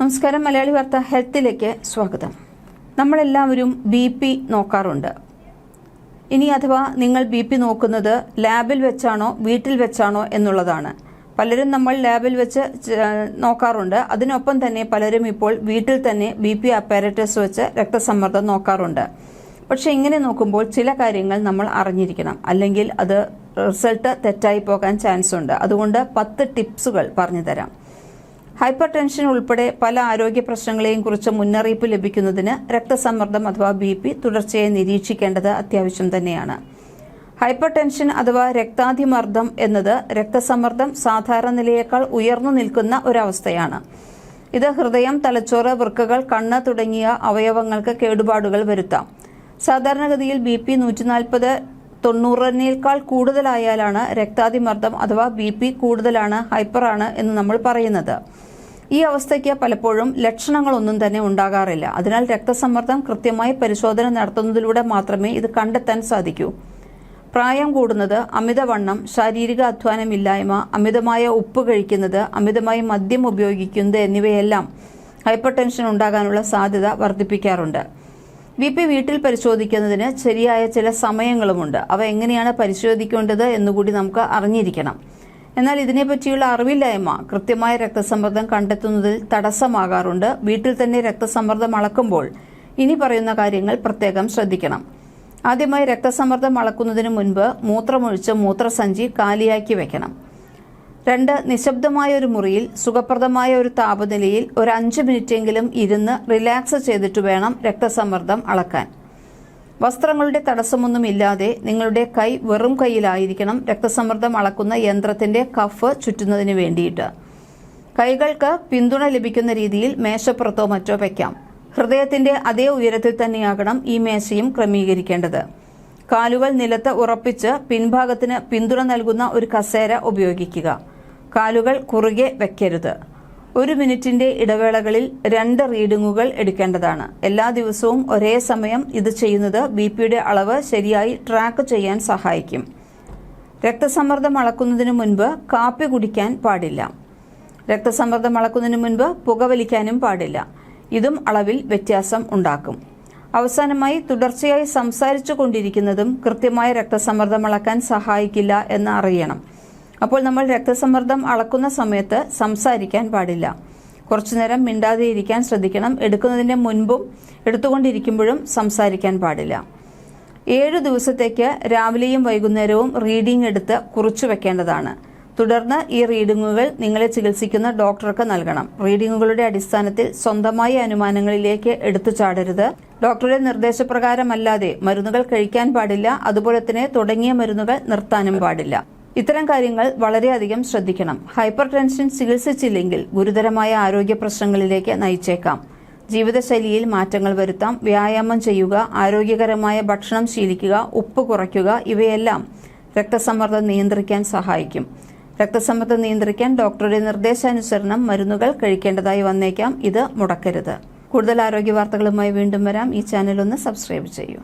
നമസ്കാരം മലയാളി വാർത്ത ഹെൽത്തിലേക്ക് സ്വാഗതം. നമ്മളെല്ലാവരും ബി പി നോക്കാറുണ്ട്. ഇനി അഥവാ നിങ്ങൾ ബി പി നോക്കുന്നത് ലാബിൽ വെച്ചാണോ വീട്ടിൽ വെച്ചാണോ എന്നുള്ളതാണ്. പലരും നമ്മൾ ലാബിൽ വെച്ച് നോക്കാറുണ്ട്. അതിനൊപ്പം തന്നെ പലരും ഇപ്പോൾ വീട്ടിൽ തന്നെ ബി പി അപ്പാരറ്റസ് വെച്ച് രക്തസമ്മർദ്ദം നോക്കാറുണ്ട്. പക്ഷെ ഇങ്ങനെ നോക്കുമ്പോൾ ചില കാര്യങ്ങൾ നമ്മൾ അറിഞ്ഞിരിക്കണം. അല്ലെങ്കിൽ അത് റിസൾട്ട് തെറ്റായി പോകാൻ ചാൻസ് ഉണ്ട് അതുകൊണ്ട് പത്ത് ടിപ്സുകൾ പറഞ്ഞു തരാം. ഹൈപ്പർ ടെൻഷൻ ഉൾപ്പെടെ പല ആരോഗ്യ പ്രശ്നങ്ങളെയും കുറിച്ച് മുന്നറിയിപ്പ് ലഭിക്കുന്നതിന് രക്തസമ്മർദ്ദം അഥവാ ബി പി തുടർച്ചയായി നിരീക്ഷിക്കേണ്ടത് അത്യാവശ്യം തന്നെയാണ്. ഹൈപ്പർ ടെൻഷൻ അഥവാ രക്താതിമർദ്ദം എന്നത് രക്തസമ്മർദ്ദം സാധാരണ നിലയേക്കാൾ ഉയർന്നു നിൽക്കുന്ന ഒരവസ്ഥയാണ്. ഇത് ഹൃദയം തലച്ചോറ് വൃക്കകൾ കണ്ണ് തുടങ്ങിയ അവയവങ്ങൾക്ക് കേടുപാടുകൾ വരുത്താം. സാധാരണഗതിയിൽ ബി പി നൂറ്റിനാൽപ്പത് തൊണ്ണൂറിനേക്കാൾ കൂടുതലായാലാണ് രക്താതിമർദ്ദം അഥവാ ബി പി കൂടുതലാണ് ഹൈപ്പറാണ് എന്ന് നമ്മൾ പറയുന്നത്. ഈ അവസ്ഥയ്ക്ക് പലപ്പോഴും ലക്ഷണങ്ങളൊന്നും തന്നെ ഉണ്ടാകാറില്ല. അതിനാൽ രക്തസമ്മർദ്ദം കൃത്യമായി പരിശോധന നടത്തുന്നതിലൂടെ മാത്രമേ ഇത് കണ്ടെത്താൻ സാധിക്കൂ. പ്രായം കൂടുന്നത് അമിതവണ്ണം ശാരീരിക അധ്വാനമില്ലായ്മ അമിതമായ ഉപ്പ് കഴിക്കുന്നത് അമിതമായി മദ്യം ഉപയോഗിക്കുന്നത് എന്നിവയെല്ലാം ഹൈപ്പർ ടെൻഷൻ ഉണ്ടാകാനുള്ള സാധ്യത വർദ്ധിപ്പിക്കാറുണ്ട്. ബി പി വീട്ടിൽ പരിശോധിക്കുന്നതിന് ശരിയായ ചില സമയങ്ങളുമുണ്ട്. അവ എങ്ങനെയാണ് പരിശോധിക്കേണ്ടത് എന്നുകൂടി നമുക്ക് അറിഞ്ഞിരിക്കണം. എന്നാൽ ഇതിനെപ്പറ്റിയുള്ള അറിവില്ലായ്മ കൃത്യമായ രക്തസമ്മർദ്ദം കണ്ടെത്തുന്നതിൽ തടസ്സമാകാറുണ്ട്. വീട്ടിൽ തന്നെ രക്തസമ്മർദ്ദം അളക്കുമ്പോൾ ഇനി പറയുന്ന കാര്യങ്ങൾ പ്രത്യേകം ശ്രദ്ധിക്കണം. ആദ്യമായി രക്തസമ്മർദ്ദം അളക്കുന്നതിന് മുൻപ് മൂത്രമൊഴിച്ച് മൂത്രസഞ്ചി കാലിയാക്കി വെക്കണം. രണ്ട് നിശബ്ദമായ ഒരു മുറിയിൽ സുഖപ്രദമായ ഒരു താപനിലയിൽ ഒരു അഞ്ച് മിനിറ്റെങ്കിലും ഇരുന്ന് റിലാക്സ് ചെയ്തിട്ട് വേണം രക്തസമ്മർദ്ദം അളക്കാൻ. വസ്ത്രങ്ങളുടെ തടസ്സമൊന്നുമില്ലാതെ നിങ്ങളുടെ കൈ വെറും കൈയിലായിരിക്കണം രക്തസമ്മർദ്ദം അളക്കുന്ന യന്ത്രത്തിന്റെ കഫ് ചുറ്റുന്നതിന് വേണ്ടിയിട്ട്. കൈകൾക്ക് പിന്തുണ ലഭിക്കുന്ന രീതിയിൽ മേശപ്പുറത്തോ മറ്റോ വയ്ക്കാം ഹൃദയത്തിന്റെ അതേ ഉയരത്തിൽ തന്നെയാകണം ഈ മേശയും ക്രമീകരിക്കേണ്ടത്. കാലുകൾ നിലത്ത് ഉറപ്പിച്ച് പിൻഭാഗത്തിന് പിന്തുണ നൽകുന്ന ഒരു കസേര ഉപയോഗിക്കുക. കാലുകൾ കുറുകെ വെക്കരുത്. ഒരു മിനിറ്റിന്റെ ഇടവേളകളിൽ രണ്ട് റീഡിങ്ങുകൾ എടുക്കേണ്ടതാണ്. എല്ലാ ദിവസവും ഒരേ സമയം ഇത് ചെയ്യുന്നത് ബി പിയുടെ അളവ് ശരിയായി ട്രാക്ക് ചെയ്യാൻ സഹായിക്കും. രക്തസമ്മർദ്ദം അളക്കുന്നതിന് മുൻപ് കാപ്പി കുടിക്കാൻ പാടില്ല. രക്തസമ്മർദ്ദം അളക്കുന്നതിന് മുൻപ് പുകവലിക്കാനും പാടില്ല. ഇതും അളവിൽ വ്യത്യാസം ഉണ്ടാക്കും. അവസാനമായി തുടർച്ചയായി സംസാരിച്ചു കൊണ്ടിരിക്കുന്നതും കൃത്യമായ രക്തസമ്മർദ്ദം അളക്കാൻ സഹായിക്കില്ല എന്ന് അറിയണം. അപ്പോൾ നമ്മൾ രക്തസമ്മർദ്ദം അളക്കുന്ന സമയത്ത് സംസാരിക്കാൻ പാടില്ല. കുറച്ചുനേരം മിണ്ടാതെ ഇരിക്കാൻ ശ്രദ്ധിക്കണം. എടുക്കുന്നതിന് മുൻപും എടുത്തുകൊണ്ടിരിക്കുമ്പോഴും സംസാരിക്കാൻ പാടില്ല. ഏഴു ദിവസത്തേക്ക് രാവിലെയും വൈകുന്നേരവും റീഡിംഗ് എടുത്ത് കുറിച്ചു വെക്കേണ്ടതാണ്. തുടർന്ന് ഈ റീഡിങ്ങുകൾ നിങ്ങളെ ചികിത്സിക്കുന്ന ഡോക്ടർക്ക് നൽകണം. റീഡിങ്ങുകളുടെ അടിസ്ഥാനത്തിൽ സ്വന്തമായ അനുമാനങ്ങളിലേക്ക് എടുത്തു ചാടരുത്. ഡോക്ടറുടെ നിർദ്ദേശപ്രകാരമല്ലാതെ മരുന്നുകൾ കഴിക്കാൻ പാടില്ല. അതുപോലെ തന്നെ തുടങ്ങിയ മരുന്നുകൾ നിർത്താനും പാടില്ല. ഇത്തരം കാര്യങ്ങൾ വളരെയധികം ശ്രദ്ധിക്കണം. ഹൈപ്പർ ടെൻഷൻ ചികിത്സിച്ചില്ലെങ്കിൽ ഗുരുതരമായ ആരോഗ്യ പ്രശ്നങ്ങളിലേക്ക് നയിച്ചേക്കാം. ജീവിതശൈലിയിൽ മാറ്റങ്ങൾ വരുത്താം. വ്യായാമം ചെയ്യുക ആരോഗ്യകരമായ ഭക്ഷണം ശീലിക്കുക ഉപ്പ് കുറയ്ക്കുക ഇവയെല്ലാം രക്തസമ്മർദ്ദം നിയന്ത്രിക്കാൻ സഹായിക്കും. രക്തസമ്മർദ്ദം നിയന്ത്രിക്കാൻ ഡോക്ടറുടെ നിർദ്ദേശാനുസരണം മരുന്നുകൾ കഴിക്കേണ്ടതായി വന്നേക്കാം. ഇത് മുടക്കരുത്. കൂടുതൽ ആരോഗ്യ വാർത്തകളുമായി വീണ്ടും വരാം. ഈ ചാനൽ ഒന്ന് സബ്സ്ക്രൈബ് ചെയ്യൂ.